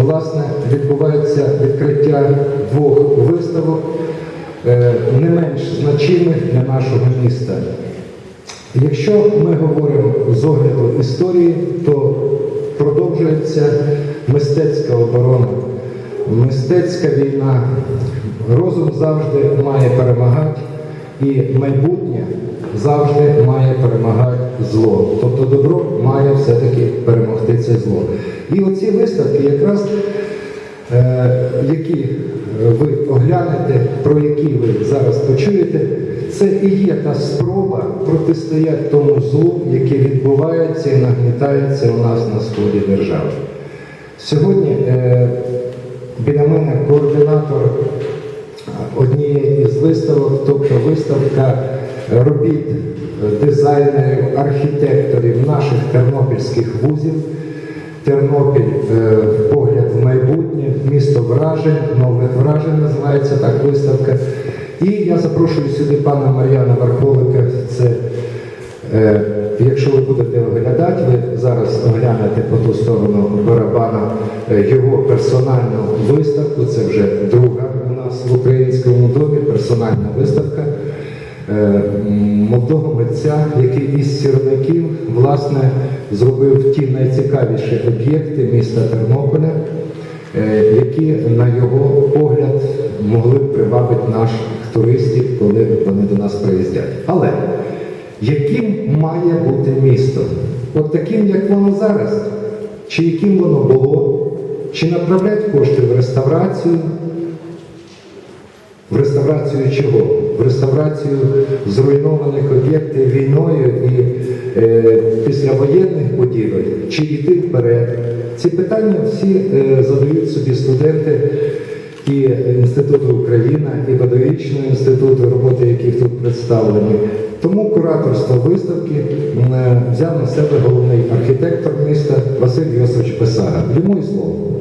власне відбувається відкриття двох виставок, е, не менш значимих для нашого міста. Якщо ми говоримо з огляду історії, то продовжується мистецька оборона, мистецька війна. Розум завжди має перемагати, і майбутнє завжди має перемагати зло. Тобто добро має все-таки перемогти це зло. І оці виставки якраз е, які ви оглянете, про які ви зараз почуєте, це і є та спроба протистояти тому злу, яке відбувається і нагнітається у нас на сході держави. Сьогодні е, біля мене координатор однієї виставок, тобто виставка робіт дизайнерів, архітекторів наших тернопільських вузів. Тернопіль е, погляд в майбутнє, місто вражень, нових вражень називається так виставка. І я запрошую сюди пана Мар'яна Вархолика. Це е, якщо ви будете оглядати, ви зараз оглянете по ту сторону барабана е, його персональну виставку. Це вже друга у нас в українському домі, персональна виставка е, молодого митця, який із сірників власне зробив ті найцікавіші об'єкти міста Тернополя, е, які на його погляд могли б привабити наших туристів, коли вони до нас приїздять. Але яким має бути місто? От таким, як воно зараз, чи яким воно було, чи направляти кошти в реставрацію, в реставрацію чого? В реставрацію зруйнованих об'єктів війною і е, післявоєнних будівель, чи йти вперед? Ці питання всі е, задають собі студенти і Інституту Україна, і педагогічного інституту, роботи яких тут представлені. Тому кураторство виставки м, взяв на себе головний архітектор міста Василь Йосович Писара. Йому і слово.